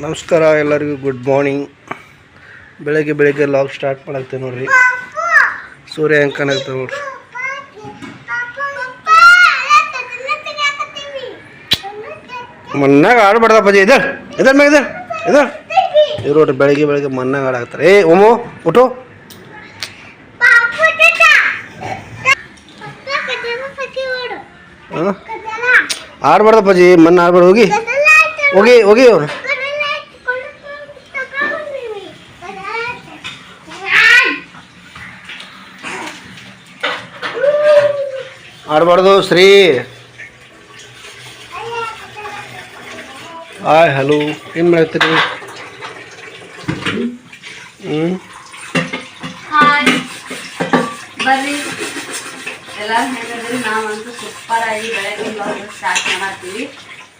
ನಮಸ್ಕಾರ ಎಲ್ಲರಿಗೂ good morning ಬೆಳಗ್ಗೆ ಬೆಳಗ್ಗೆ ಲಾಗ್ ಸ್ಟಾರ್ಟ್ ಮಾಡಾಕ್ತೇವೆ ನೋಡ್ರಿ. ಸೂರ್ಯ ಹೆಂಗೆ ಕಾಣಾಕ್ತೇವೆ ನೋಡ್ರಿ. ಮನ್ನಾಗ ಆಡ್ಬಾರ್ದಪ್ಪಾಜಿ ಇದ ಇದ್ರ ಮ್ಯಾಗ ಇದೆ, ಇದು. ಇವ್ರು ನೋಡ್ರಿ, ಬೆಳಗ್ಗೆ ಬೆಳಗ್ಗೆ ಮಣ್ಣಾಗ ಆಡಾಕ್ತಾರೆ. ಏ, ಓಮೋ, ಊಟು? ಅಜ್ಜಿ ಮನ್ನ ಆಡ್ಬಾರ್ದು, ಹೋಗಿ. ಹೋಗಿ ಹೋಗಿ ಅವ್ರು. ಆಡ್ಬಾರ್ದು, ಶ್ರೀ. Hi, hello. ಏನು ಮಾಡ್ತೀರಿ ಹ್ಞೂ ಬರ್ರಿ. ಎಲ್ಲಾರು ಹೆಂಗದ್ರಿ ನಾವಂತೂ ಸೂಪರ್ ಆಗಿ ಬೆಳಗ್ಗೆ ಬ್ಲಾಗ್ ಸ್ಟಾರ್ಟ್ ಮಾಡತ್ತೀವಿ.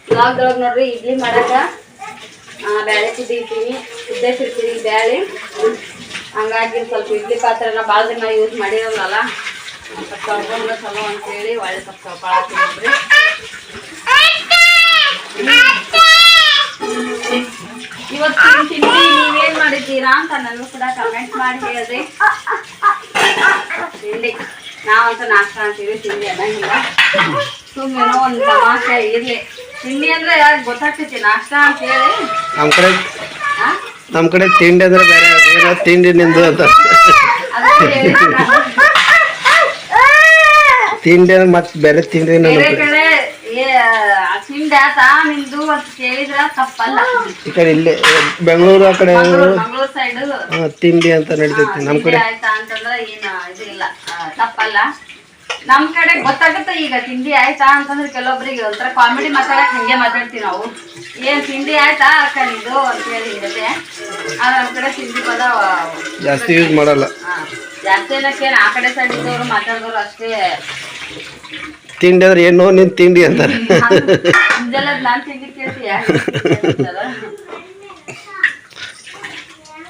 ಬ್ಲಾಗ್ದೊಳಗೆ ನೋಡ್ರಿ, ಇಡ್ಲಿ ಮಾಡಾಕ ಬ್ಯಾಳೆ ಕುದೀತೀನಿ ಕುದ್ದೇಸಿರ್ತೀನಿ ಬ್ಯಾಳೆ. ಹಂಗಾಗಿ ಸ್ವಲ್ಪ ಇಡ್ಲಿ ಪಾತ್ರೆನ ಭಾಳ ದಿನ ಯೂಸ್ ಮಾಡಿರಲ್ಲ ಸ್ವಲ್ಪ ತೊಳ್ಕೊಂಡ್ರೆ ಚಲೋ ಅಂತೇಳಿ ಒಳ್ಳೆ ಸ್ವಲ್ಪ ತೊಳ್ಕೊಳತ್ತೀನಿ ನೋಡ್ರಿ ಇವತ್ತು ತಿಂಡಿ ನೀವೇನ್ ಮಾಡಿದ್ದೀರಾ ಅಂತ ನನಗೂ ಕೂಡ ಕಮೆಂಟ್ ಮಾಡಿ ಹೇಳ್ರಿ. ತಿಂಡಿ. ನಾವಂತೂ ನಾಷ್ಟ ಅಂತೀವಿ ತಿಂಡಿ ಅನ್ನಂಗಿಲ್ಲ ಸುಮ್ಮನೆ ಒಂದು ತಮಾಷೆ ಇರ್ಲಿ. ತಿಂಡಿ ಅಂದ್ರೆ ಯಾರಿಗೆ ಗೊತ್ತಾಗ್ತೈತಿ ನಾಷ್ಟ ಅಂತ ಹೇಳಿ. ನಮ್ಮ ಕಡೆ ನಮ್ ಕಡೆ ತಿಂಡಿ ಅಂದ್ರೆ ಬೇರೆ ತಿಂಡಿ ನಿಂದು ಅಂತ. ತಿಂಡಿ ಅಂದ್ರೆ ಮತ್ತೆ ಬೇರೆ ತಿಂಡಿ ಬೇರೆ ಕಡೆ ತಿಂಡಿ ಆತ ನಿಂದು ಅಂತ ಕೇಳಿದ್ರ ತಪ್ಪಲ್ಲ. ಈ ಕಡೆ ಇಲ್ಲಿ ಬೆಂಗಳೂರು ಆ ಕಡೆ ಮಂಗಳೂರು ಸೈಡ್. ತಿಂಡಿ ಅಂತ ನಡೀತೈತಿ ನಮ್ ಕಡೆ. ಆಯ್ತಾ ಅಂತಂದ್ರ ಏನು ಇದು ಇಲ್ಲ. ತಪ್ಪಲ್ಲ. ನಮ್ ಕಡೆ ಗೊತ್ತಾಗುತ್ತೆ ಈಗ ತಿಂಡಿ ಆಯ್ತಾ ಅಂತಂದ್ರೆ ಕೆಲವೊಬ್ರಿಗೆ ಒಂಥರ ಕಾಮಿಡಿ ಮಾತಾಡಕ್ ಹಂಗೆ ಮಾತಾಡ್ತೀವಿ ನಾವು. ಏನ್ ತಿಂಡಿ ಆಯ್ತಾ ಅಕ್ಕ ನಿಂದು ಅಂತ ಹೇಳಿ ಇರುತ್ತೆ. ಆದ್ರೆ ನಮ್ ಕಡೆ ತಿಂಡಿ ಪದ ಜಾಸ್ತಿ ಯೂಸ್ ಮಾಡಲ್ಲ. ಜಾಸ್ತಿ ಏನಕ್ಕೇನ್ ಆ ಕಡೆ ಸೈಡ್ ಇದ್ದವ್ರು ಮಾತಾಡಿದವ್ರು ಅಷ್ಟೇ. ತಿಂಡಿ ಅಂದ್ರೆ ಏನು ನಿನ್ ತಿಂಡಿ ಅಂತಾರೆ. ನಾನ್ ತಿಂಡಿ ಕೇಳ್ತೀಯ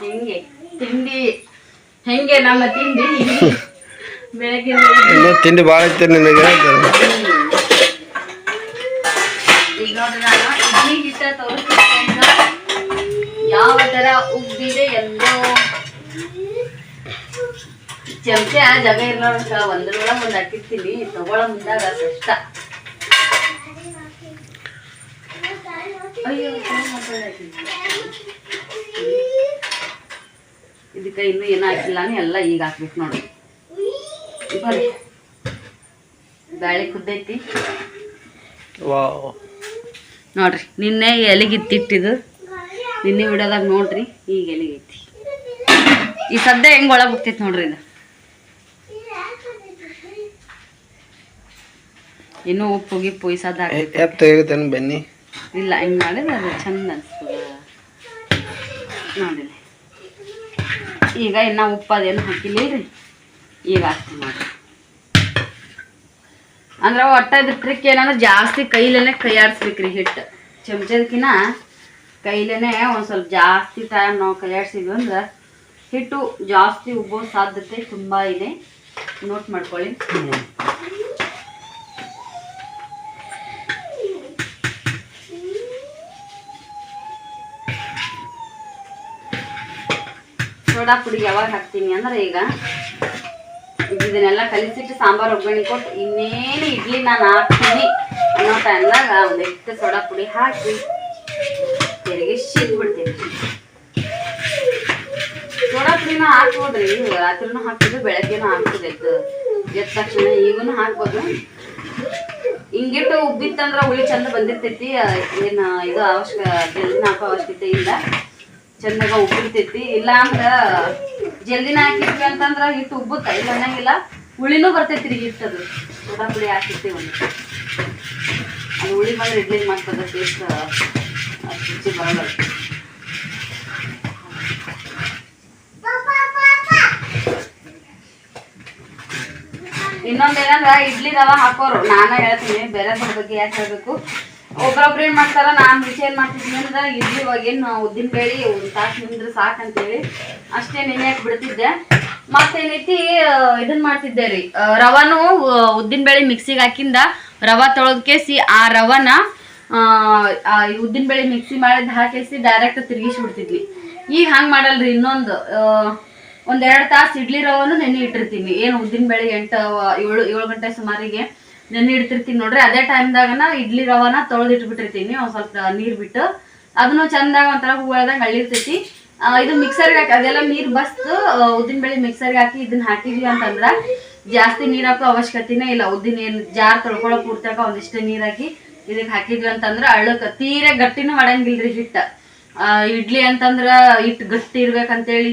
ಹಿಂಗೆ ತಿಂಡಿ. ಹೆಂಗೆ ನಮ್ಮ ತಿಂಡಿ? ಬೆಳಗ್ಗೆ ತಿಂಡಿ ಭಾಳ ಐತೆ ನಿನಗೆ ಈಗ ನೋಡ್ರಿ ನಾನು ಇಡ್ಲಿ ಹಿಟ್ಟ ತೋರಿಸ್ತೀನಿ ಯಾವ ತರ ಉಬ್ಬಿದೆ ಎಂದು ಚಮಚ ಜಾಗ ಇರ್ಲಾರ್ದ ಒಂದ್ರೊಳಗೆ ಒಂದು ಹಾಕಿರ್ತೀನಿ ತಗೊಳ ಮುಂದಾಗ ಕಷ್ಟ ಅಯ್ಯೋ ಮಾತಾಡತ್ತೀನಿ. ಇದಕ್ಕೆ ಇನ್ನೂ ಏನು ಹಾಕಿಲ್ಲ ಎಲ್ಲ ಈಗ ಹಾಕ್ಬೇಕು ನೋಡಿ. ಬರ್ರಿ. ಬ್ಯಾಳಿ ಕುದ್ದೈತಿ. ನೋಡ್ರಿ ನಿನ್ನೆ ಎಲೆಗಿತ್ತಿಟ್ಟಿದ್ದು. ನಿನ್ನೆ ಬಿಡೋದಾಗ ನೋಡ್ರಿ ಈಗ ಎಲೆಗೈತಿ. ಈ ಸದ್ಯ ಹೆಂಗೆ ಒಳಗೆ ಹೋಗ್ತೈತಿ ನೋಡ್ರಿ ಇದು? ಇನ್ನೂ ಉಪ್ಪು ಗಿಪ್ಪು ತೆಗಿತೇನೆ ಬನ್ನಿ. ಇಲ್ಲ ಹಿಂಗ್ ಮಾಡಿದ್ರೆ ಅದು ಚಂದ ಅನ್ಸ್ತದ. ಈಗ ಇನ್ನ ಉಪ್ಪು ಅದೇನು ಹಾಕಿಲ್ಲ ರೀ ಈಗ ಹಾಕ್ತೀನಿ ಮಾಡಿ ಅಂದ್ರೆ ಒಟ್ಟ ಇದ್ರ ಟ್ರಿಕ್ ಏನಂದ್ರೆ ಜಾಸ್ತಿ ಕೈಲೇನೆ ಕೈ ಆಡ್ಸ್ಬೇಕ್ರಿ ಹಿಟ್ಟು. ಚಮಚದಕ್ಕಿನ ಕೈಲೇನೆ ಒಂದು ಸ್ವಲ್ಪ ಜಾಸ್ತಿ ಟೈಮ್ ನಾವು ಕೈ ಆಡ್ಸಿದ್ವಿ ಅಂದ್ರೆ ಹಿಟ್ಟು ಜಾಸ್ತಿ ಉಬ್ಬೋ ಸಾಧ್ಯತೆ ತುಂಬ ಇದೆ. ನೋಟ್ ಮಾಡ್ಕೊಳ್ಳಿ. ಸೋಡಾ ಪುಡಿ ಯಾವಾಗ ಹಾಕ್ತೀನಿ ಅಂದ್ರೆ ಈಗ ಇದನ್ನೆಲ್ಲ ಕಲಿಸಿಟ್ಟು ಸಾಂಬಾರು ಒಗ್ಗರಣೆ ಕೊಟ್ಟು ಇನ್ನೇನು ಇಡ್ಲಿ ನಾನು ಹಾಕ್ತೀನಿ ಅನ್ನೋ ಟೈಮ್ದಾಗ ಒಂದಿಷ್ಟು ಸೋಡಾ ಪುಡಿ ಹಾಕಿ ತೆರಿಗೆ ಬಿಡ್ತೀನಿ. ಸೋಡಾ ಪುಡಿನ ಹಾಕ್ಬೋದ್ರಿ, ರಾತ್ರಿನೂ ಹಾಕ್ತಿದ್ದು ಬೆಳಗ್ಗೆನೂ ಹಾಕ್ತಿದ್ದೆ ಎದ್ದು ತಕ್ಷಣ ಈಗೂ ಹಾಕ್ಬೋದು. ಹಿಂಗಿಟ್ಟು ಉಬ್ಬಿತ್ತಂದ್ರೆ ಹುಳಿ ಚಂದ ಬಂದಿರ್ತೈತಿ ಏನು ಇದು ಅವಶ್ಯಕ ಹಾಕೋ ಅವಶ್ಯಕತೆ ಇಲ್ಲ ಚಂದಾಗ ಉಬ್ಬಿರ್ತೈತಿ ಇಲ್ಲ ಅಂದ್ರ ಜಲ್ದಿನ ಹಾಕಿದ್ವಿ ಅಂತಂದ್ರ ಹಿಟ್ಟು ಉಬ್ಬುತ್ತ, ಇಲ್ಲ ಅನ್ನಂಗಿಲ್ಲ. ಹುಳಿನೂ ಬರ್ತೈತಿ ರೀ ಹಿಟ್ಟು ಅದು. ಸೋಡಾ ಪುಡಿ ಹಾಕಿರ್ತೀವಿ ಒಂದು. ಅದು ಹುಳಿ ಬಂದ್ರೆ ಇಡ್ಲಿ ಮಾಡ್ತದ ಟೇಸ್ಟ್ ರುಚಿ ಬರಲ್ಲ. ಇನ್ನೊಂದೇನಂದ್ರ ಇಡ್ಲಿ ರವ ಹಾಕೋರು. ನಾನು ಹೇಳ್ತೀನಿ ಬೇರೆ ಬಗ್ಗೆ ಯಾಕೆ ಹೇಳ್ಬೇಕು? ಒಬ್ರೊಬ್ರು ಏನ್ ಮಾಡ್ತಾರ, ನಾನ್ ರುಚಿ ಏನ್ ಮಾಡ್ತಿದ್ದೀನಿ ಅಂದ್ರೆ ಇಡ್ಲಿ ಏನ್ ಉದ್ದಿನ ಬೇಳಿ, ಒಂದ್ ತಾಸು ನಿಂದ್ರೆ ಸಾಕಂತೇಳಿ ಅಷ್ಟೇ ನೆನೆಯಕ್ ಬಿಡ್ತಿದ್ದೆ. ಮತ್ತೇನೈತಿ ಇದನ್ ಮಾಡ್ತಿದ್ದೆ ರೀ. ರವಾನು ಉದ್ದಿನ ಬೇಳೆ ಮಿಕ್ಸಿಗೆ ಹಾಕಿಂದ ರವಾ ತೊಳೆದ್ ಕೇಸಿ ಆ ರವನ ಉದ್ದಿನ ಬೇಳೆ ಮಿಕ್ಸಿ ಮಾಡಿದ್ ಹಾಕೇಸಿ ಡೈರೆಕ್ಟ್ ತಿರುಗಿಸಿ ಬಿಡ್ತಿದ್ವಿ ಈಗ ಹಂಗ್ ಮಾಡಲ್ರಿ, ಇನ್ನೊಂದು ಒಂದೆರಡು ತಾಸು ಇಡ್ಲಿ ರವಾನು ನೆನೆ ಇಟ್ಟಿರ್ತೀನಿ ಏನು ಉದ್ದಿನ ಬೇಳೆ ಎಂಟು, ಏಳು ಏಳು ಗಂಟೆ ಸುಮಾರಿಗೆ. ನೆನೆ ಇಡ್ತಿರ್ತೀನಿ ನೋಡ್ರಿ ಅದೇ ಟೈಮ್ದಾಗನ ಇಡ್ಲಿ ರವಾನ ತೊಳೆದು ಒಂದು ಸ್ವಲ್ಪ ನೀರ್ ಬಿಟ್ಟು. ಅದನ್ನು ಚಂದಾಗ ಒಂಥರ ಹೂವಳ್ದಂಗೆ ಅಳ್ಳಿರ್ತೈತಿ ಆ, ಇದು ಮಿಕ್ಸರ್ಗೆ ಹಾಕಿ ಅದೆಲ್ಲ ನೀರು ಬಸ್ತು ಉದ್ದಿನ ಬೆಳೆ ಮಿಕ್ಸರ್ಗೆ ಹಾಕಿ ಇದನ್ನ ಹಾಕಿದ್ವಿ ಅಂತಂದ್ರ ಜಾಸ್ತಿ ನೀರು ಹಾಕೋ ಅವಶ್ಯಕತೆನೇ ಇಲ್ಲ. ಉದ್ದಿನ ಏನು ಜಾರ್ ತೊಳ್ಕೊಳ್ಳೋ ಪೂರ್ತಿಯಾಗ ಒಂದಿಷ್ಟು ನೀರು ಹಾಕಿ ಇದಕ್ಕೆ ಹಾಕಿದ್ವಿ ಅಂತಂದ್ರ ಅಳ್ಳಕ್ಕೆ ತೀರೆ ಗಟ್ಟಿನೂ ಮಾಡಂಗಿಲ್ರಿ ಹಿಟ್ಟ. ಇಡ್ಲಿ ಅಂತಂದ್ರ ಹಿಟ್ಟು ಗಟ್ಟಿ ಇರ್ಬೇಕಂತೇಳಿ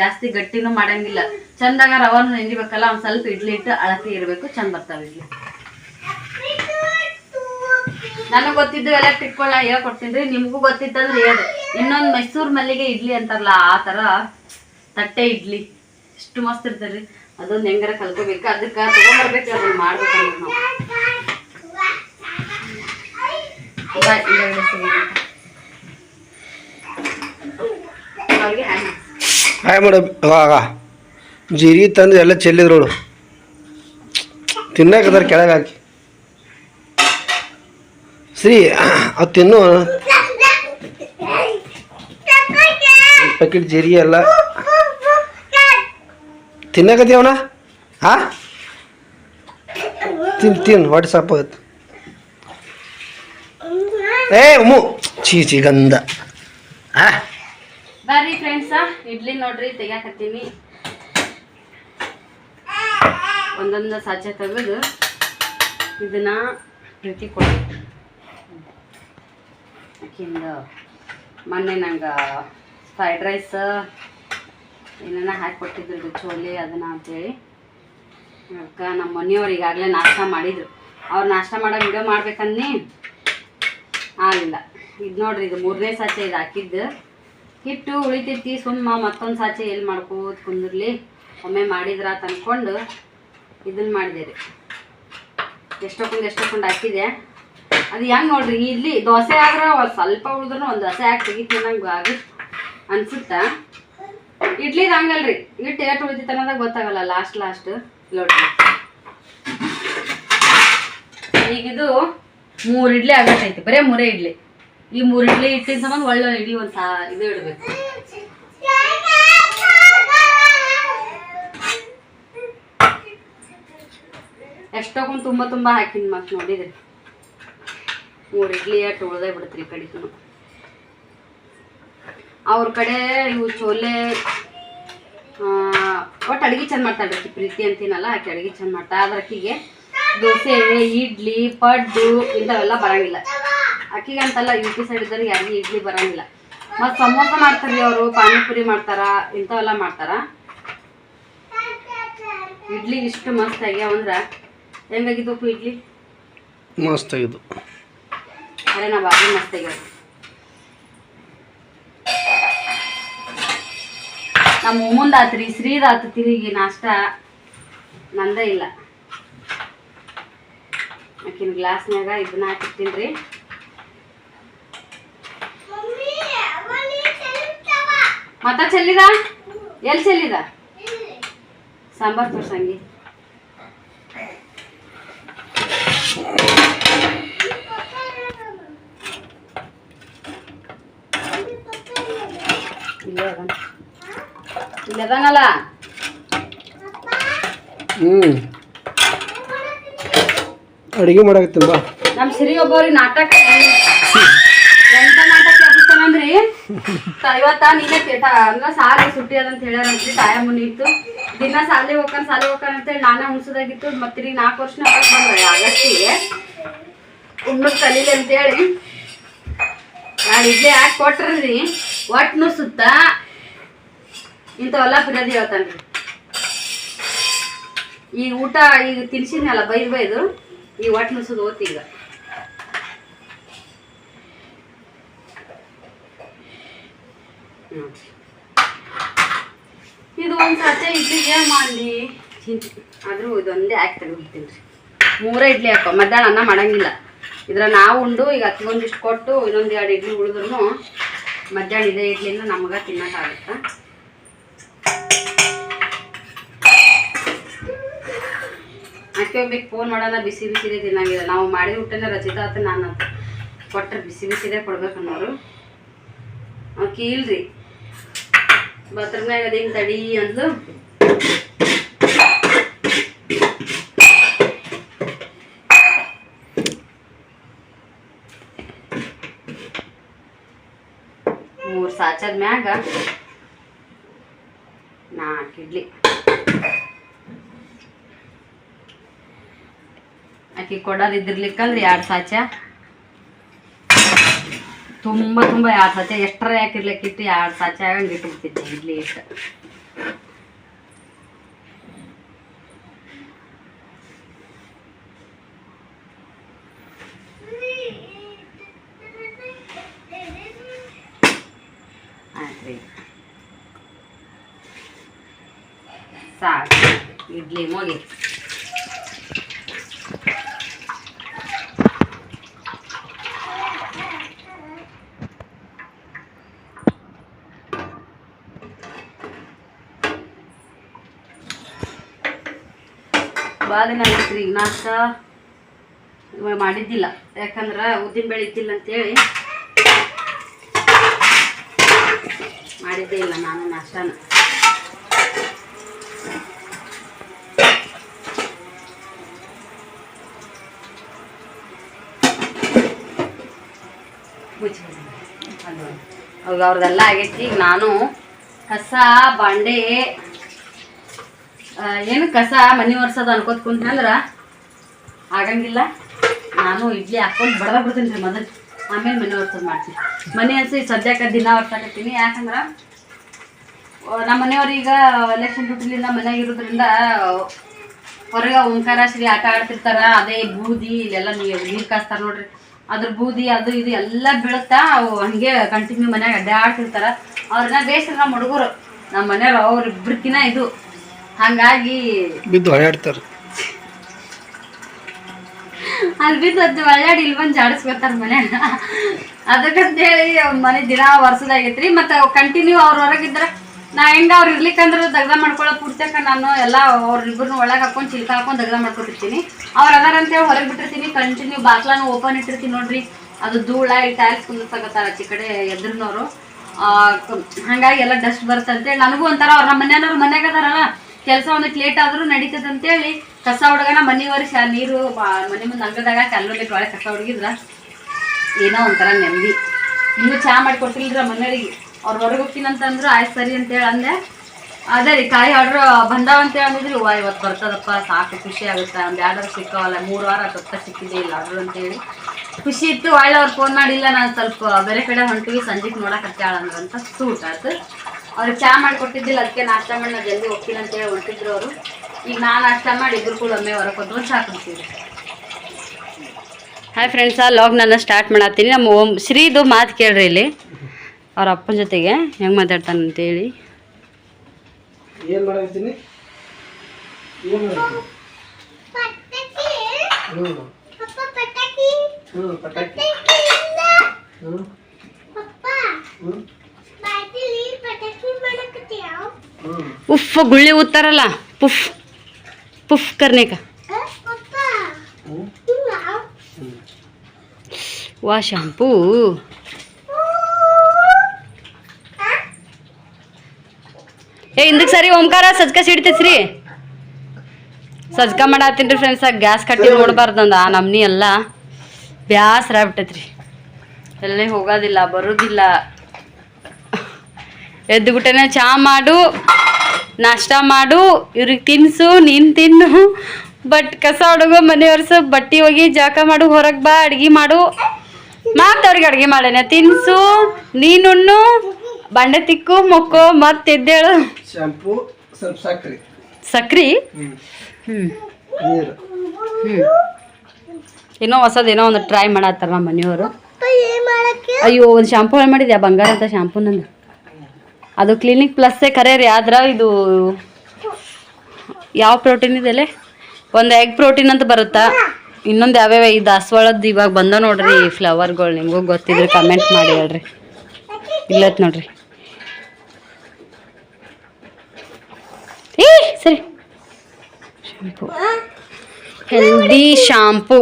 ಜಾಸ್ತಿ ಗಟ್ಟಿನೂ ಮಾಡಂಗಿಲ್ಲ. ಚಂದಾಗ ರವಾನು ನೆನಿಬೇಕಲ್ಲ ಒಂದು ಸ್ವಲ್ಪ ಇಡ್ಲಿ ಹಿಟ್ಟು ಅಳತೆ ಇರಬೇಕು ಚಂದ ಬರ್ತಾವೆ ಇಡ್ಲಿ. ನನಗ್ ಗೊತ್ತಿದ್ದು ಎಲ್ಲ ತಿಳ್ಕೊಳ್ಳ ಹೇಳ್ಕೊಡ್ತೀನಿ. ನಿಮಗೂ ಗೊತ್ತಿತ್ತಂದ್ರೆ ಹೇಳಿ. ಇನ್ನೊಂದು ಮೈಸೂರು ಮಲ್ಲಿಗೆ ಇಡ್ಲಿ ಅಂತಾರಲ್ಲ, ಆ ಥರ ತಟ್ಟೆ ಇಡ್ಲಿ. ಎಷ್ಟು ಮಸ್ತ್ ಇರ್ತದೆ ಅದೊಂದು ಹೆಂಗಾರ ಕಲ್ಕೋಬೇಕು ಅದಕ್ಕೆ ತೊಗೊಂಡ್ಬರ್ಬೇಕು ಅದನ್ನ ಮಾಡ್ಬೇಕಂದ್ರೆ ನಾವು. ಹಾಯ್ ಜೀರಿಗೆ ತಂದು ಎಲ್ಲ ಚೆಲ್ಲಿದ್ರು ತಿನ್ನಕದಾರ ಕೆಳಗೆ ಶ್ರೀ ಅದು ತಿನ್ನು. ಪ್ಯಾಕೆಟ್ ಜೀರಿಗೆ ಎಲ್ಲ. ತಿನ್ನಕತ್ತೀವನ ಹಾ ತಿನ್ ತಿನ್ ವಾಟ್ಸಪ್ ಏ ಉಮ್ಮು ಚೀ ಚೀ ಗಂಧ. ಆ? ಬರ್ರಿ ಫ್ರೆಂಡ್ಸ ಇಡ್ಲಿ ನೋಡ್ರಿ ತೆಗಿಯಾಕತ್ತೀನಿ. ಒಂದೊಂದು ಸಾಚೆ ತೆಗೆದು ಇದನ್ನ ಪ್ರೀತಿ ಕೊಡಿ ಆಕಿಂದ ಮೊನ್ನೆ ನಂಗೆ ಫ್ರೈಡ್ ರೈಸ್ ಏನೇನ ಹಾಕಿ ಕೊಟ್ಟಿದ್ರು ಚೋಲೆ ಅದನ್ನ ಅಂತೇಳಿ. ಅದಕ್ಕೆ ನಮ್ಮ ಮನೆಯವ್ರು ಈಗಾಗಲೇ ನಾಷ್ಟ ಮಾಡಿದ್ರು. ಅವ್ರು ನಾಷ್ಟ ಮಾಡೋ ವಿಡಿಯೋ ಮಾಡ್ಬೇಕನ್ನಿ? ಆಗಲಿಲ್ಲ. ಇದು ನೋಡ್ರಿ, ಇದು ಮೂರನೇ ಸಾಚೆ ಇದು ಹಾಕಿದ್ದು. ಹಿಟ್ಟು ಉಳಿತೈತಿ, ಸುಮ್ಮ ಮತ್ತೊಂದು ಸಾಚೆ ಎಲ್ಲಿ ಮಾಡ್ಕೋತ ಕುಂದಿರ್ಲಿ. ಒಮ್ಮೆ ಮಾಡಿದ್ರ ಅನ್ಕೊಂಡು ಇದನ್ನ ಮಾಡಿದೆ ರೀ. ಎಷ್ಟೊಂದು ಎಷ್ಟೊಂದು ಹಾಕಿದೆ. ಅದು ಹೆಂಗೆ ನೋಡ್ರಿ ಇಲ್ಲಿ ದೋಸೆ ಆದ್ರೆ ಸ್ವಲ್ಪ ಉಳಿದ್ರು ಒಂದು ದೋಸೆ ಹಾಕಿ ತೆಗಿತೀನಿ ನಂಗೆ ಆಗುತ್ತೆ ಅನ್ಸುತ್ತಾ. ಇಡ್ಲಿ ಹಂಗಲ್ರಿ ಇಟ್ಟು ಎಷ್ಟು ಉಳಿತೈತೆ ಅನ್ನೋದಾಗ ಗೊತ್ತಾಗಲ್ಲ ಲಾಸ್ಟ್ ಲಾಸ್ಟ್ ನೋಡ್ರಿ. ಈಗ ಇದು ಮೂರು ಇಡ್ಲಿ ಆಗತ್ತೈತಿ ಬರೇ ಮೂರೇ ಇಡ್ಲಿ. ಈ ಮೂರು ಇಡ್ಲಿ ಇಟ್ಟಿನ ಸಂಬಂಧ ಒಳ್ಳೆ ಇಡೀ ಒಂದು ಸಾ ಇದು ಇಡಬೇಕು. ಎಷ್ಟೊಂದು ತುಂಬ ತುಂಬ ಹಾಕಿನ ಮತ್ತೆ ನೋಡಿದ್ರಿ. ಮೂರು ಇಡ್ಲಿ ಅಷ್ಟು ಉಳ್ದೇ ಬಿಡುತ್ರಿ ಕಡೆಗೂ ಅವ್ರ ಕಡೆ ಇವು ಚೋಲೆ ಒಟ್ಟು ಅಡುಗೆ ಚೆಂದ ಮಾಡ್ತಾಳೆ ಆಕಿ ಪ್ರೀತಿ ಅಂತೀನಲ್ಲ, ಆಕೆ ಅಡುಗೆ ಚೆಂದ ಮಾಡ್ತಾ ಆದ್ರೆ ಆಕಿಗೆ ದೋಸೆ, ಇಡ್ಲಿ, ಪಡ್ಡು ಇಂಥವೆಲ್ಲ ಬರಂಗಿಲ್ಲ. ಆಕಿಗೆ ಅಂತಲ್ಲ ಯು ಪಿ ಸೈಡ್ ಇದ್ದವ್ರಿಗೆ ಯಾರಿಗೂ ಇಡ್ಲಿ ಬರಂಗಿಲ್ಲ. ಮತ್ತು ಸಮೋಸ ಮಾಡ್ತಾರೆ ಅವರು, ಪಾನಿಪುರಿ ಮಾಡ್ತಾರ, ಇಂಥವೆಲ್ಲ ಮಾಡ್ತಾರ. ಇಡ್ಲಿ ಇಷ್ಟು ಮಸ್ತ್ ಆಗ್ಯಾವಂದ್ರ ಹೆಂಗಾಗಿದ್ದು ಇಡ್ಲಿ? ಮಸ್ತ್ ಆಗಿದ್ದು ಅರೆ ನಾವು ಅದನ್ನ ಮಸ್ತ್ ಆಗ್ಯಾವ ನಮ್ಮ ಮುಂದಾತ್ರಿ, ಶ್ರೀರಾತ್ ತಿರುಗಿ ನಾಷ್ಟ ನಂದೇ ಇಲ್ಲ. ಆಕಿನ ಗ್ಲಾಸ್ನಾಗ ಇದನ್ನ ಹಾಕಿರ್ತೀನಿ ಮತ್ತ ಚೆಲ್ಲಿದ? ಎಲ್ಲಿ ಚೆಲ್ಲಿದ? ಸಾಂಬಾರ್ ತೋರ್ಸಂಗಿ ಇಲ್ಲೇ ಅದಾನ ಇಲ್ಲಿ ಅದಾನಲ್ಲ ಹ್ಞೂ ಅಡುಗೆ ಮಾಡಕತ್ತೀನಿ ಬಾ. ನಮ್ಮ ಸಿರಿ ಒಬ್ಬರಿ ನಾಟಕ ಎಂತ ನಾಟಕ ಎಬ್ಬಿಸ್ತಾನಂದ್ರಿ ತ- ಇವತ್ತ ನೀನೇ ಕೇಟ ಅಂದ್ರ ಸಾಲಿ ಸುಟ್ಟಿ ಅದಂತ ಹೇಳ್ಯಾರಂತ್ರಿ ತಾಯ ಮುನಿ ಇತ್ತು. ದಿನ ಸಾಲಿ ಹೋಗ್ಕನ್ ಸಾಲಿ ಹೋಗ್ತಾನ ಅಂತೇಳಿ ನಾನೇ ಉಣ್ಸೋದಾಗಿತ್ತು. ಮತ್ತೆ ನಾಲ್ಕು ವರ್ಷ ಬಂದ್ರೆ ಆಗಸ್ಟಿಗೆ. ಉಣ್ಣದ್ ಕಲೀಲಿ ಅಂತೇಳಿ. ನಾನು ಇಡ್ಲಿ ಹಾಕಿ ಕೊಟ್ರಿ ಒಟ್ಟು ಸುತ್ತ ಇಂಥವೆಲ್ಲ ಬಿಡೋದು ಹೇಳ್ತಾನೆ ಈಗ ಊಟ ಈಗ ತಿನ್ಸಿದ್ನಲ್ಲ, ಬೈದು ಬೈದು, ಈ ಒಟ್ಟು ನುಸುದು ಓದ್ತಿ ಈಗ. ಹ್ಮ್. ಇದು ಒಂದು ಸತ್ಯ ಇಡ್ಲಿಗೆ ಮಾಡಲಿ? ಆದರೂ ಇದೊಂದೇ ಹಾಕಿ ಬಿಡ್ತೀನಿ ರೀ. ಮೂರೇ ಇಡ್ಲಿ ಹಾಕೋ, ಮಧ್ಯಾಹ್ನ ಅನ್ನ ಮಾಡಂಗಿಲ್ಲ. ಇದ್ರ ನಾವು ಉಂಡು, ಈಗ ಹತ್ತಿಗೊಂದಿಷ್ಟು ಕೊಟ್ಟು ಇನ್ನೊಂದು ಎರಡು ಇಡ್ಲಿ ಉಳಿದ್ರು ಮಧ್ಯಾಹ್ನ ಇದೇ ಇಡ್ಲಿನ ನಮ್ಗೆ ತಿನ್ನೋಕ್ಕಾಗುತ್ತೆ ಹೋಗ್ಬೇಕು ಫೋನ್ ಮಾಡೋಣ, ಬಿಸಿ ಬಿಸಿದೇ ತಿನ್ನಂಗಿಲ್ಲ. ನಾವು ಮಾಡಿದ ಊಟನೇ ರಚಿತ ಆತ ನಾನು ಕೊಟ್ಟರೆ ಬಿಸಿ ಬಿಸಿದೇ ಕೊಡ್ಬೇಕು ಅನ್ನೋರು. ಕೀಳ್ರಿ ಇಲ್ರಿ. ಮ್ಯಾಗ ತಡಿ ಅಂದ್ಲು. ಮೂರು ಸಾಚದ ಮ್ಯಾಗ ಇಡ್ಲಿ. ಆಕಿ ಕೊಡೋದು ಇದ್ದಿರ್ಲಿಕ್ಕಂದ್ರೆ ಎರಡು ಸಾಚ. ತುಂಬ ತುಂಬ ಎರಡು ಸಾಚ. ಎಷ್ಟರ ಯಾಕಿರ್ಲಿಕ್ಕಿಟ್ಟು ಎರಡು ಸಾಚ ಆಗಂಗೆ ಇಟ್ಬಿಡ್ತಿದ್ದೆ ಇಡ್ಲಿ ಇಟ್ಟು ಆಯ್ತು ಸಾಕು. ಇಡ್ಲಿ ಮುಗಿ ಭಾಳ ಆಗೈತ್ರಿ ಈಗ ನಾಷ್ಟ ಮಾಡಿದ್ದಿಲ್ಲ. ಯಾಕಂದ್ರೆ ಉದ್ದಿನ ಬೇಳೆ ಇದ್ದಿಲ್ಲ ಅಂತೇಳಿ ಮಾಡಿದ್ದೇ ಇಲ್ಲ ನಾನು ನಾಷ್ಟನ. ಅದು ಅವ್ರದ್ದೆಲ್ಲ ಆಗೈತಿ. ಈಗ ನಾನು ಕಸ, ಬಾಂಡೆ ಏನು ಕಸ ಮನೆ ಒರ್ಸೋದು ಅನ್ಕೋತ ಕುಂತಂದ್ರೆ ಆಗಂಗಿಲ್ಲ. ನಾನು ಇಡ್ಲಿ ಹಾಕೊಂಡು ಬಡದ ಬಿಡ್ತೀನಿ ರೀ ಮೊದಲು. ಆಮೇಲೆ ಮನೆ ಒರ್ಸೋದು ಮಾಡ್ತೀನಿ. ಮನೆ ಅನ್ಸಿ ಸದ್ಯಕ್ಕೆ ದಿನ ಒರ್ಸಾಕತ್ತೀನಿ ಯಾಕಂದ್ರೆ ನಮ್ಮ ಮನೆಯವ್ರು ಈಗ ಎಲೆಕ್ಷನ್ ಡ್ಯೂಟಿಲಿಂದ ಮನೆಯಾಗ ಇರೋದ್ರಿಂದ ಹೊರಗೆ ಓಂಕಾರ, ಶ್ರೀ ಆಟ ಆಡ್ತಿರ್ತಾರ, ಅದೇ ಬೂದಿ, ಇಲ್ಲೆಲ್ಲ ನೀರು ನೀರು ಕಾಸ್ತಾರ ನೋಡ್ರಿ. ಅದ್ರ ಬೂದಿ, ಅದು ಇದು ಎಲ್ಲ ಬೀಳುತ್ತಾ ಅವು ಹಂಗೆ ಕಂಟಿನ್ಯೂ ಮನ್ಯಾಗ ಅಡ್ಡಾಡ್ತಿರ್ತಾರ ಅವ್ರನ್ನ ಬೇಸ್ರ ನಮ್ಮ ಹುಡುಗರು. ನಮ್ಮ ಮನೆಯವ್ರು ಅವ್ರ ಇಬ್ಬರಿಕಿನ ಇದು. ಹಂಗಾಗಿ ಬಿದ್ದು ಹೊಳ್ಯಾಡ್ತಾರ ಅಲ್ಲಿ ಬಿದ್ದು ಅದು ಒಳ್ಳಾಡಿ ಇಲ್ಲಿ ಬಂದು ಜಾಡಿಸ್ಕೊತಾರ ಮನ್ಯಾಗ ಅದಕ್ಕಂತ ಹೇಳಿ ಮನೆ ದಿನ ವರ್ಷದಾಗೈತ್ರಿ ಮತ್ತೆ ಕಂಟಿನ್ಯೂ ಅವ್ರ ಹೊರಗಿದ್ರ ನಾ ಹೆಂಗ ಅವ್ರು ಇರ್ಲಿಕ್ಕಂದ್ರೆ ದಗ್ದ ಮಾಡ್ಕೊಳ್ಳೋ ಪೂರ್ತಕ ನಾನು ಎಲ್ಲ ಅವ್ರಿಬ್ರು ಒಳಗೆ ಹಾಕೊಂಡು ಚಿಲ್ಕ ಹಾಕೊಂಡು ದಗ್ದ ಮಾಡ್ಕೊತಿರ್ತೀನಿ ಅವ್ರು ಅದಾರ ಅಂತೇಳಿ ಹೊರಗೆ ಬಿಟ್ಟಿರ್ತೀನಿ. ಕಂಟಿನ್ಯೂ ಬಾಗ್ಲಾನು ಓಪನ್ ಇಟ್ಟಿರ್ತೀನಿ ನೋಡ್ರಿ. ಅದು ಧೂಳ ಈ ಟೈಲ್ಸ್ ಕುಂದಿರ್ಸಾಕತ್ತಾರ ಆಚೆ ಕಡೆ ಎದ್ರನವರು. ಹಂಗಾಗಿ ಎಲ್ಲ ಡಸ್ಟ್ ಬರುತ್ತೆ ಅಂತೇಳಿ ನನಗೂ ಒಂಥರ ಅವ್ರ ನಮ್ಮ ಮನೆಯವ್ರ ಮನ್ಯಾಗ ಅದಾರಲ್ಲ. ಕೆಲಸ ಒಂದಕ್ಕೆ ಲೇಟ್ ಆದರೂ ನಡೀತದೆ ಅಂತೇಳಿ ಕಸ ಹುಡುಗನ ಮನೆ ವರ್ಷ ನೀರು ಮನೆ ಮುಂದೆ ಅಂಗದಾಗ ಕಲ್ಲೋಬೇಕು ಒಳಗೆ ಕಸ ಹುಡುಗಿದ್ರ, ಏನೋ ಒಂಥರ ನೆಮ್ಮದಿ. ಇನ್ನೂ ಚಹಾ ಮಾಡಿ ಕೊಟ್ಟಿಲ್ರ ಮನೆಯವರಿಗೆ. ಅವ್ರು ಹೊರಗೆ ಹೋಗ್ತೀನಂತಂದ್ರು, ಆಯ್ತು ಸರಿ ಅಂತೇಳಿ ಅಂದೆ. ಅದೇ ರೀ ಕಾಯಿ ಆರ್ಡ್ರ್ ಬಂದಾವ ಅಂತ ಅಂದಿದ್ರು. ವಾ ಇವತ್ತು ಬರ್ತದಪ್ಪ, ಸಾಕು, ಖುಷಿ ಆಗುತ್ತೆ. ಒಂದು ಎರಡು ಸಿಕ್ಕವಲ್ಲ, ಮೂರು ವಾರ ತಪ್ಪ ಸಿಕ್ಕಿದೆ, ಇಲ್ಲ ಆರ್ಡ್ರ್ ಅಂತೇಳಿ. ಖುಷಿ ಇತ್ತು, ಒಳ್ಳೆ ಅವ್ರು ಫೋನ್ ಮಾಡಿಲ್ಲ. ನಾನು ಸ್ವಲ್ಪ ಬೇರೆ ಕಡೆ ಹೊಂಟಿವಿ, ಸಂಜೆಗೆ ನೋಡಕ್ಕೆ ಅಂತ ಸೂಟ್ ಆಯ್ತು ಅವ್ರಿಗೆ ಚಾ ಮಾಡಿಕೊಟ್ಟಿದ್ದಿಲ್ಲ ಅದಕ್ಕೆ ನಾಷ್ಟ ಮಾಡಿ ನಾವು ಜಲ್ದಿ ಹೋಗ್ತೀನಿ ಅಂತೇಳಿ ಹೊರಟಿದ್ರು ಅವರು. ಈಗ ನಾನು ನಾಷ್ಟ ಮಾಡಿ ಇಬ್ರು ಕೂಡ ಒಮ್ಮೆ ಹೊರಗೆ ಕೊಟ್ಟು ಚಹಾ ಕುಡ್ತೀವಿ. ಹಾಯ್ ಫ್ರೆಂಡ್ಸ ಲಾಗ್ ನಾನು ಸ್ಟಾರ್ಟ್ ಮಾಡತ್ತೀನಿ. ನಮ್ಮ ಓಮ್ ಶ್ರೀದು ಮಾತು ಕೇಳ್ರಿ ಇಲ್ಲಿ. ಅವ್ರ ಅಪ್ಪನ ಜೊತೆಗೆ ಹೆಂಗೆ ಮಾತಾಡ್ತಾನೆ ಅಂತೇಳಿ. ಏನು ಪಟಾಕಿ. ಉಫ್, ಗುಳ್ಳಿ ಊದ್ತಾರಲ್ಲ. ಪುಫ್ ಪುಫ್ ಕರ್ನೇಕ ವಾ, ಶಾಂಪೂ. ಏ ಹಿಂದಕ್ಕೆ ಸರಿ ಓಂಕಾರ, ಸಜ್ಕ ಸಿಡ್ತೈತ್ರಿ. ಸಜ್ಕ ಮಾಡತ್ತೀನಿ ರೀ ಫ್ರೆಂಡ್ಸ್ ಗ್ಯಾಸ್ ಕಟ್ಟಿ ನೋಡ್ಬಾರ್ದಂದ, ಆ ನಮ್ನಿ ಎಲ್ಲ. ಬ್ಯಾಸ್ರ ಆಗ್ಬಿಟ್ಟೈತ್ರಿ ಎಲ್ಲೇ ಹೋಗೋದಿಲ್ಲ, ಬರೋದಿಲ್ಲ. ಎದ್ದು ಬಿಟ್ಟೆನೆ ಚಾ ಮಾಡು ನಾಷ್ಟ ಮಾಡು ಇವ್ರಿಗೆ ತಿನ್ಸು ನೀನು ತಿನ್ನು. ಬಟ್ ಕಸ ಹುಡುಗು ಮನೆ ಬಟ್ಟಿ ಬಟ್ಟೆ ಹೋಗಿ ಜಾಕ ಮಾಡು ಹೊರಗೆ ಬಾ ಅಡ್ಗೆ ಮಾಡು. ಮತ್ತೆ ಅವ್ರಿಗೆ ಅಡ್ಗೆ ಮಾಡೇನೆ ತಿನ್ಸು ನೀನುಣ್ಣು ಬಂಡೆ ತಿಕ್ಕು ಮೊಕ್ಕೋ ಮತ್ತೆ ಎದ್ದೇಳು. ಶಾಂಪೂ ಸ್ವಲ್ಪ ಸಕ್ರೆ. ಸಕ್ರಿ? ಹ್ಮ್. ಹ್ಞೂ ನೀರು. ಏನೋ ಹೊಸದೇನೋ ಏನೋ ಒಂದು ಟ್ರೈ ಮಾಡತ್ತಾರ ನಮ್ಮ ಮನೆಯವರು. ಅಯ್ಯೋ ಒಂದು ಶಾಂಪೂ ಹೇಳಿ ಮಾಡಿದ್ಯಾ? ಬಂಗಾರ ಅಂತ ಶಾಂಪು ನಂದು. ಅದು ಕ್ಲಿನಿಕ್ ಪ್ಲಸ್ಸೇ ಕರೆಯರಿ ಆದ್ರೆ ಇದು ಯಾವ ಪ್ರೋಟೀನ್ ಇದೆಲೆ ಒಂದು ಎಗ್ ಪ್ರೋಟೀನ್ ಅಂತ ಬರುತ್ತಾ? ಇನ್ನೊಂದು ಯಾವ್ಯಾವ ಈ ದಾಸವಾಳದ್ದು ಇವಾಗ ಬಂದ ನೋಡ್ರಿ ಈ ಫ್ಲವರ್ಗಳು ನಿಮಗೂ ಗೊತ್ತಿದ್ರೆ ಕಮೆಂಟ್ ಮಾಡಿ ಹೇಳ್ರಿ. ಇಲ್ಲತ್ ನೋಡ್ರಿ. ಏ ಸರಿ. ಶಾಂಪು ಹೆಲ್ದಿ ಶಾಂಪು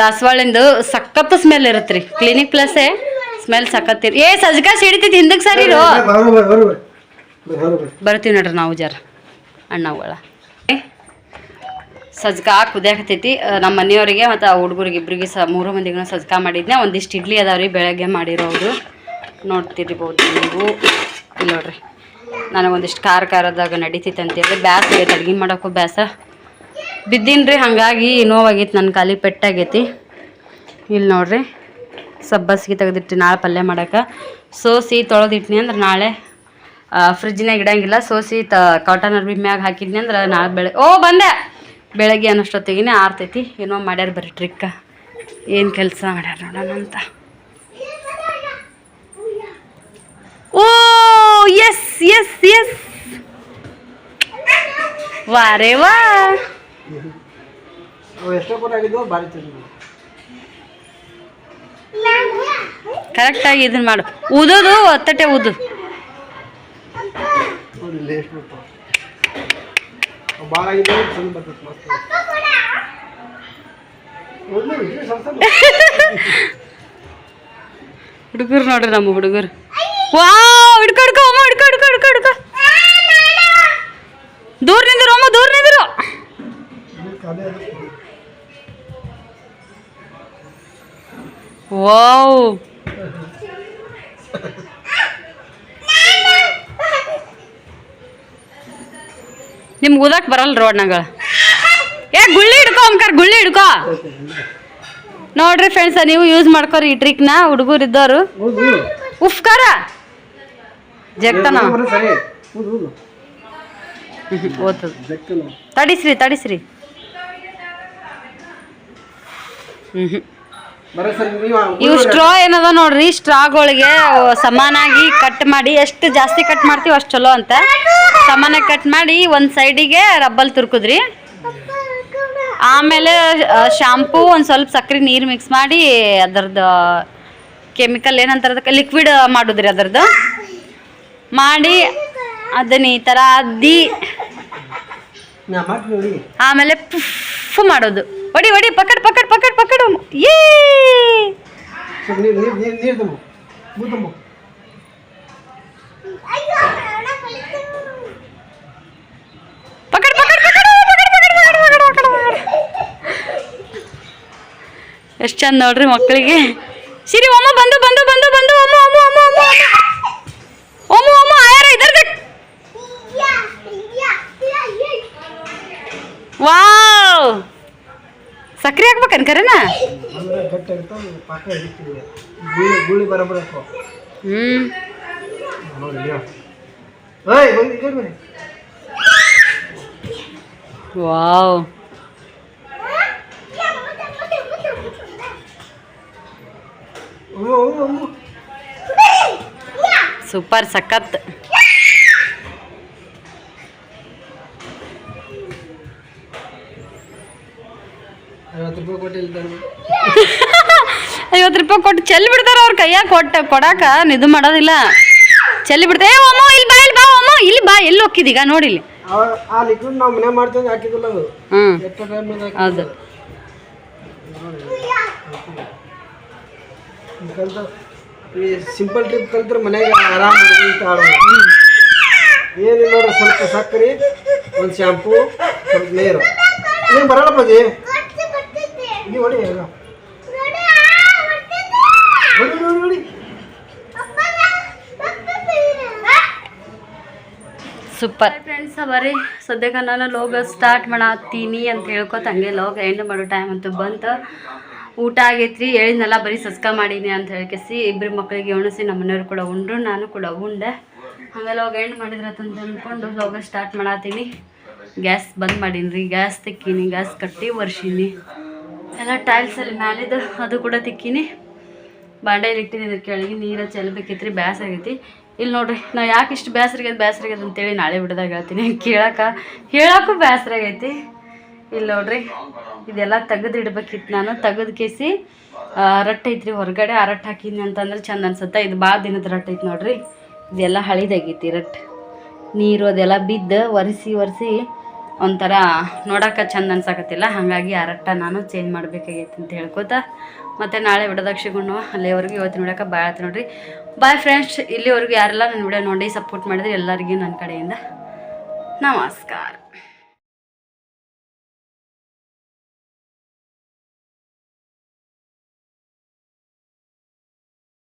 ದಾಸವಾಳಿಂದು ಸಖತ್ ಸ್ಮೆಲ್ ಇರುತ್ತೆ ರೀ ಕ್ಲಿನಿಕ್ ಪ್ಲಸ್ಸೇ ಸ್ಮೆಲ್ ಸಾಕತ್ತೀರಿ ಏ ಸಜ್ಜಕ ಸಿಡಿತೈತಿ ಹಿಂದಕ್ಕೆ ಸರಿ ಬರ್ತೀವಿ ನೋಡ್ರಿ ನಾವು ಜರ ಅಣ್ಣಗಳ ಸಜ್ಕ ಕುದಿಯಾಕತೈತಿ ನಮ್ಮ ಮನೆಯವರಿಗೆ ಮತ್ತು ಆ ಹುಡುಗರಿಗೆ ಇಬ್ಬರಿಗೆ ಸ ಮೂರು ಮಂದಿಗೂ ಸಜ್ಕ ಮಾಡಿದ್ನೆ ಒಂದಿಷ್ಟು ಇಡ್ಲಿ ಅದಾವ್ರಿ ಬೆಳಗ್ಗೆ ಮಾಡಿರೋದು ನೋಡ್ತಿರ್ಬೋದು ನೀವು ಇಲ್ಲಿ ನೋಡ್ರಿ ನನಗೊಂದಿಷ್ಟು ಖಾರ ಖಾರದಾಗ ನಡೀತೈತೆ ಅಂತೇಳಿ ಬ್ಯಾಸ ಆಗೈತೆ ಅಡ್ಗೆ ಮಾಡೋಕ್ಕೂ ಬ್ಯಾಸ ಬಿದ್ದೀನ್ರಿ ಹಾಗಾಗಿ ನೋವಾಗೈತೆ ನನ್ನ ಖಾಲಿ ಪೆಟ್ಟಾಗೈತಿ ಇಲ್ಲಿ ನೋಡ್ರಿ ಸಬ್ಬಸ್ಗೆ ತೆಗೆದಿಟ್ಟು ನಾಳೆ ಪಲ್ಯ ಮಾಡೋಕೆ ಸೋಸಿ ತೊಳೆದಿಟ್ನಿ ಅಂದ್ರೆ ನಾಳೆ ಫ್ರಿಜ್ನಾಗ ಇಡಂಗಿಲ್ಲ. ಸೋಸಿ ತ ಕಾಟನ್ ಅರ್ಬಿ ಮ್ಯಾಗ ಹಾಕಿದ್ನಿ ಅಂದ್ರೆ ನಾಳೆ ಬೆಳೆ, ಓ, ಬಂದೆ! ಬೆಳಗ್ಗೆ ಅನ್ನೋಷ್ಟೊತ್ತಿಗೆ ಆರ್ತೈತಿ. ಏನೋ ಮಾಡ್ಯಾರ ಬರ್ರಿ ಟ್ರಿಕ್ಕ ಏನು ಕೆಲಸ ಮಾಡ್ಯಾರ ನೋಡೋಣ ಅಂತ. ಓ ಎಸ್ ಎಸ್ ಎಸ್ ವಾರೇ ವಾ! ಕರೆಕ್ಟಾಗಿ ಇದನ್ನ ಮಾಡು. ಉದೋದು ಒತ್ತಟೆ ಊದು ಹುಡುಗರು ನೋಡ್ರಿ ನಮ್ಮ ಹುಡುಗರು. ವಾ ಹಿಡ್ಕೊ ಹಿಡ್ಕೊ, ಅಮ್ಮ, ಹಿಡ್ಕೊ ಹಿಡ್ಕೊ ಹಿಡ್ಕೊ ಹಿಡ್ಕೊ. ದೂರ ನಿಂದಿರು, ಅಮ್ಮ, ದೂರ ನಿಂದಿರು. ವಾವ್. ನಿಮ್ಗೆ ಊದಕ್ ಬರಲ್ಲ ರೋಡ್ನಾಗ ಏ, ಗುಳ್ಳಿ ಹಿಡ್ಕೊ ಅಂಕರ್, ಗುಳ್ಳಿ ಹಿಡ್ಕೊ. ನೋಡ್ರಿ ಫ್ರೆಂಡ್ಸ್ ನೀವು ಯೂಸ್ ಮಾಡ್ಕೋರಿ ಈ ಟ್ರಿಕ್ನ ಹುಡುಗರು ಇದ್ದವರು ಉಫ್ಕಾರ ಜಗ್ತನ. ತಡಿಸ್ರಿ ತಡಿಸ್ರಿ. ಹ್ಮ್ ಹ್ಮ್. ಬರೀ ಸರಿ ನೀವು ಇವು ಸ್ಟ್ರಾ ಏನದ ನೋಡ್ರಿ ಸ್ಟ್ರಾಗಳಿಗೆ ಸಮಾನಾಗಿ ಕಟ್ ಮಾಡಿ, ಎಷ್ಟು ಜಾಸ್ತಿ ಕಟ್ ಮಾಡ್ತೀವಿ ಅಷ್ಟು ಚಲೋ ಅಂತ. ಸಮಾನಾಗಿ ಕಟ್ ಮಾಡಿ ಒಂದು ಸೈಡಿಗೆ ರಬ್ಬಲ್ ತುರ್ಕುದ್ರಿ. ಆಮೇಲೆ ಶಾಂಪೂ ಒಂದು ಸ್ವಲ್ಪ ಸಕ್ಕರೆ ನೀರು ಮಿಕ್ಸ್ ಮಾಡಿ ಅದರದ್ದು ಕೆಮಿಕಲ್ ಏನಂತಾರ ಅದಕ್ಕೆ ಲಿಕ್ವಿಡ್ ಮಾಡುದ್ರಿ ಅದರದ್ದು. ಮಾಡಿ ಅದನ್ನ ಈ ಥರ ಅದ್ದಿ ಆಮೇಲೆ ಪುಫ್ ಮಾಡೋದು. ಒಡಿ ಒಡಿ ಪಕಡ್ ಪಕಡ್ ಪಕಡ್ ಪಕಡ್ ಎಷ್ಟು ಚಂದ ನೋಡ್ರಿ ಮಕ್ಕಳಿಗೆ. ಸಿರಿ ಒಮ್ಮ ಬಂದು ಬಂದು ಬಂದು ಬಂದು ಒಮ್ಮ ಒಮ್ಮ ಒಮ್ಮ ಒಮ್ಮ ಒಮ್ಮ. ಒಮ್ಮ ಆಯಾರ ಇದರ್ದಕ್ಕೆ ವಾವ್ ಸಕ್ರೆ ಹಾಕ್ಬೇಕನ್ ಕರೆನಾ ಅಂದ್ರೆ ಗಟ್ಟಿ ಆಗುತ್ತೆ ಪಾಕ ಹಿಡಿತೀವಿ ಗುಳಿ ಗುಳಿ ಬರಬರಬೇಕು ಹ್ಮ್ ನೋಡಿ ನೀವು ಏಯ್ ಬಂದು ಈ ಕಡೆ ಬನ್ನಿ ವಾವ್ ಅಮ್ಮು ಅಮ್ಮು ಅಮ್ಮು ಸೂಪರ್ ಸಖತ್ ಐವತ್ತು ರೂಪಾಯಿ ಕೊಟ್ಟು ಚೆಲ್ಲಿ ಬಿಡ್ತಾರ ಅವ್ರ ಕೈಯಾಗ ಕೊಟ್ಟೆ ಕೊಡಾಕ ಇದು ಮಾಡೋದಿಲ್ಲ. ಚೆಲ್ಲಿ ಬಿಡ್ತಾರೆ ಏ ಅಮ್ಮ ಇಲ್ಲಿ ಬಾ ಇಲ್ಲಿ ಬಾ ಅಮ್ಮ ಇಲ್ಲಿ ಬಾ ಎಲ್ಲಿ ಹೋಗಿದೀಗ ನೋಡಿಲ್ಲಿ ಆ- ಆ ಲಿಕ್ವಿಡ್ ನಾವು ಮನೆ ಮಾಡ್ತೀವಿ ಹಾಕಿದಿಲ್ಲ ಅದು. ಹೌದು. ಕಲ್ತ ಈ ಸಿಂಪಲ್ ಟ್ರಿಪ್ ಕಲ್ತ್ರೆ ಮನೆಗೆ ಆರಾಮ ಏನಿಲ್ಲ ನೋಡ್ರಿ ಸ್ವಲ್ಪ ಸಕ್ಕರೆ ಒಂದು ಶಾಂಪೂ ಸ್ವಲ್ಪ ನೀರು. ಏನು ಬರಲ್ಲ ಪಜಿ ನೀವು ಹೊಡಿ. ಹೊಡಿ ಹೊಡಿ ಹೊಡಿ ಸೂಪರ್ ಫ್ರೆಂಡ್ಸ್ ಬರ್ರಿ ಸದ್ಯಕ್ಕೆ ನಾನು ಲೋಗ ಸ್ಟಾರ್ಟ್ ಮಾಡತ್ತೀನಿ ಅಂತ ಹೇಳ್ಕೊತ ಹಂಗೆ ಲೋಗ ಎಂಡ್ ಮಾಡೋ ಟೈಮ್ ಅಂತೂ ಬಂತು. ಊಟ ಆಗೈತ್ರಿ ಹೇಳಿದ್ನಲ್ಲ ಬರೀ ಸಸ್ಕ ಮಾಡೀನಿ ಅಂತ ಹೇಳ್ಕೇಸಿ ಇಬ್ಬರು ಮಕ್ಕಳಿಗೆ ಉಣಿಸಿ ನಮ್ಮ ಮನೆಯವ್ರು ಕೂಡ ಉಂಡ್ರು ನಾನು ಕೂಡ ಉಂಡೆ. ಹಂಗೆ ಲೋಗ ಎಂಡ್ ಮಾಡಿದ್ರತ್ತಂತ ಅಂದ್ಕೊಂಡು ಲೋಗ ಸ್ಟಾರ್ಟ್ ಮಾಡತ್ತೀನಿ. ಗ್ಯಾಸ್ ಬಂದ್ ಮಾಡೀನಿ ರೀ ಗ್ಯಾಸ್ ತಿಕ್ಕೀನಿ ಗ್ಯಾಸ್ ಕಟ್ಟಿ ಒರ್ಸೀನಿ. ಎಲ್ಲ ಟೈಲ್ಸಲ್ಲಿ ಮ್ಯಾಲಿದ್ದು ಅದು ಕೂಡ ತಿಕ್ಕಿನಿ. ಬಾಂಡೆಯಲ್ಲಿ ಇಟ್ಟಿನಿ ಇದ್ರ ಕೆಳಗೆ, ನೀರು ಚೆಲ್ಬೇಕಿತ್ರಿ ಬ್ಯಾಸ್ ಆಗೈತಿ. ಇಲ್ಲಿ ನೋಡ್ರಿ ನಾ ಯಾಕೆ ಇಷ್ಟು ಬೇಸರಿಗೈತೆ ಬೇಸರಿಗೈತೆ ಅಂತೇಳಿ ನಾಳೆ ಬಿಡದಾಗ ಹೇಳ್ತೀನಿ. ಕೇಳಕ್ಕೆ ಹೇಳಕ್ಕೂ ಬೇಸರ ಆಗೈತಿ. ಇಲ್ಲಿ ನೋಡ್ರಿ, ಇದೆಲ್ಲ ತೆಗೆದು ಇಡ್ಬೇಕಿತ್ತು ನಾನು. ತೆಗೆದು ಕೇಸಿ ರಟ್ಟೆ ಐತ್ರಿ ಹೊರಗಡೆ. ಆ ರಟ್ಟು ಹಾಕಿದ್ನಿ ಅಂತಂದ್ರೆ ಚಂದ ಅನ್ಸುತ್ತೆ? ಇದು ಭಾಳ ದಿನದ ರಟ್ಟು ಐತಿ ನೋಡ್ರಿ. ಇದೆಲ್ಲ ಹಳಿದಾಗೈತಿ ರಟ್ಟು ನೀರು ಅದೆಲ್ಲ ಬಿದ್ದು, ಒರೆಸಿ ಒರೆಸಿ ಒಂಥರ ನೋಡೋಕೆ ಚಂದ ಅನ್ಸಕತ್ತಿಲ್ಲ. ಹಾಗಾಗಿ ಅರಟ್ಟ ನಾನು ಚೇಂಜ್ ಮಾಡಬೇಕಾಗೈತೆ ಅಂತ ಹೇಳ್ಕೊತ ಮತ್ತು ನಾಳೆ ಸಿಗೋಣ ಅಲ್ಲಿವರೆಗೂ ಇವತ್ತು ನೋಡೋಕೆ ಭಾಳ ಆಯ್ತು ನೋಡಿರಿ. ಬಾಯ್ ಫ್ರೆಂಡ್ಸ್ ಇಲ್ಲಿವರೆಗೂ ಯಾರೆಲ್ಲ ನನ್ನ ವಿಡಿಯೋ ನೋಡಿ ಸಪೋರ್ಟ್ ಮಾಡಿದ್ರೆ ಎಲ್ಲರಿಗೂ ನನ್ನ ಕಡೆಯಿಂದ ನಮಸ್ಕಾರ.